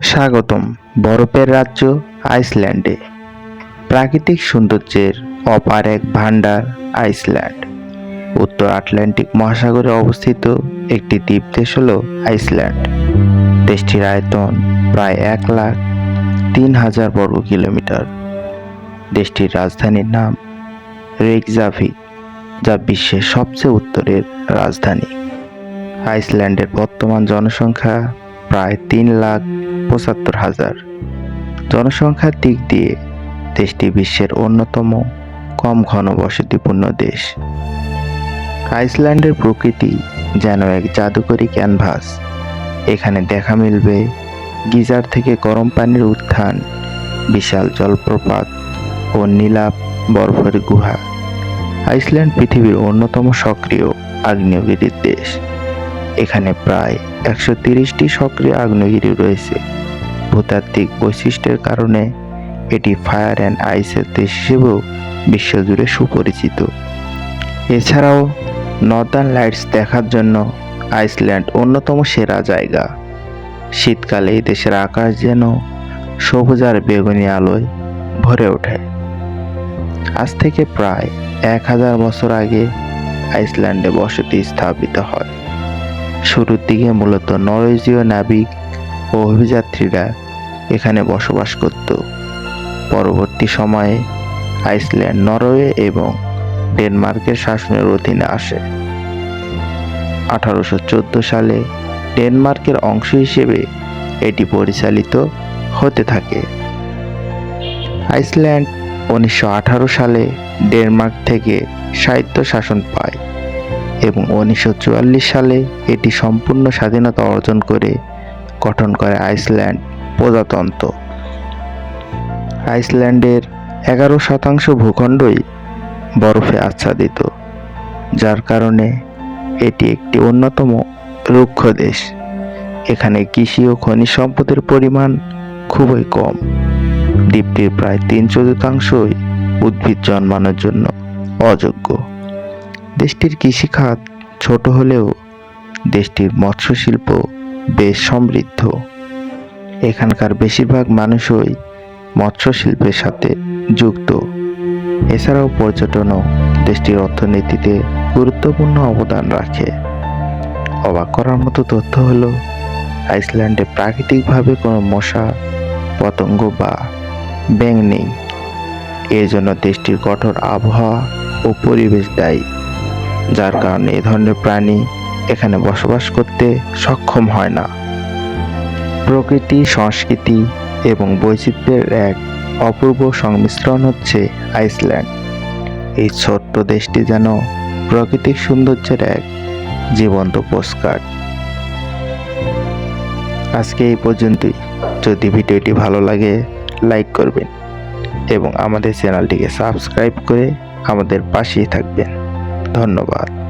স্বাগতম বরফের রাজ্য আইসল্যান্ডে। প্রাকৃতিক সৌন্দর্যের অপার এক ভান্ডার আইসল্যান্ড। উত্তর আটলান্টিক মহাসাগরে অবস্থিত একটি দ্বীপ দেশ হল আইসল্যান্ড। দেশটির আয়তন প্রায় এক লাখ তিন হাজার বর্গ কিলোমিটার। দেশটির রাজধানীর নাম রেকজাভিক, যা বিশ্বের সবচেয়ে উত্তরের রাজধানী। আইসল্যান্ডের বর্তমান জনসংখ্যা প্রায় তিন লাখ পঁচাত্তর হাজার। জনসংখ্যার দিক দিয়ে দেশটি বিশ্বের অন্যতম কম ঘনবসতিপূর্ণ দেশ। আইসল্যান্ডের প্রকৃতি যেন এক জাদুকরী ক্যানভাস। এখানে দেখা মিলবে গিজার থেকে গরম পানির উত্থান, বিশাল জলপ্রপাত ও নীলাপ বরফের গুহা। আইসল্যান্ড পৃথিবীর অন্যতম সক্রিয় আগ্নেয়গিরির দেশ। এখানে প্রায় একশো তিরিশটি সক্রিয় আগ্নেয়গিরি রয়েছে। ভূতাত্ত্বিক বৈশিষ্ট্যের কারণে এটি ফায়ার অ্যান্ড আইসের দেশ হিসেবেও বিশ্বজুড়ে সুপরিচিত। এছাড়াও নর্দার্ন লাইটস দেখার জন্য আইসল্যান্ড অন্যতম সেরা জায়গা। শীতকালে এই দেশের আকাশ যেন সবুজ আর বেগুনি আলোয় ভরে ওঠে। আজ থেকে প্রায় এক হাজার বছর আগে আইসল্যান্ডে বসতি স্থাপিত হয়। শুরুর দিকে মূলত নরওয়েজীয় নাবিক ও অভিযাত্রীরা এখানে বসবাস করত। পরবর্তী সময়ে আইসল্যান্ড, নরওয়ে এবং ডেনমার্কের শাসনের অধীনে আসে। আঠারোশো চোদ্দ সালে ডেনমার্কের অংশ হিসেবে এটি পরিচালিত হতে থাকে। আইসল্যান্ড উনিশশো আঠারো সালে ডেনমার্ক থেকে সাহিত্য শাসন পায়। এবং উনিশশো চুয়াল্লিশ সালে এটি সম্পূর্ণ স্বাধীনতা অর্জন করে গঠন করে আইসল্যান্ড প্রজাতন্ত্র। আইসল্যান্ডের এগারো শতাংশ ভূখণ্ডই বরফে আচ্ছাদিত, যার কারণে এটি একটি অন্যতম রুক্ষ দেশ। এখানে কৃষি ও খনিজ সম্পদের পরিমাণ খুবই কম। দ্বীপটির প্রায় তিন চতুর্থাংশই উদ্ভিদ জন্মানোর জন্য অযোগ্য। দেশটির কৃষিখাত ছোট হলেও দেশটির মৎস্য শিল্প বেশ সমৃদ্ধ। এখানকার বেশিরভাগ মানুষই মৎস্য শিল্পের সাথে যুক্ত। এছাড়াও পর্যটনও দেশটির অর্থনীতিতে গুরুত্বপূর্ণ অবদান রাখে। অবাক করার মতো তথ্য হল, আইসল্যান্ডে প্রাকৃতিকভাবে কোনো মশা, পতঙ্গ বা ব্যাঙ নেই। এর জন্য দেশটির কঠোর আবহাওয়া ও পরিবেশ দায়ী। যার কারণে এ ধরনের প্রাণী এখানে বসবাস করতে সক্ষম হয় না। প্রকৃতি, সংস্কৃতি এবং বৈচিত্র্যের এক অপূর্ব সংমিশ্রণ হচ্ছে আইসল্যান্ড। এই ছোট্ট দেশটি যেন প্রাকৃতিক সৌন্দর্যের এক জীবন্ত পোস্টকার্ড। আজকে এই পর্যন্তই। যদি ভিডিওটি ভালো লাগে, লাইক করবেন এবং আমাদের চ্যানেলটিকে সাবস্ক্রাইব করে আমাদের পাশেই থাকবেন। ধন্যবাদ।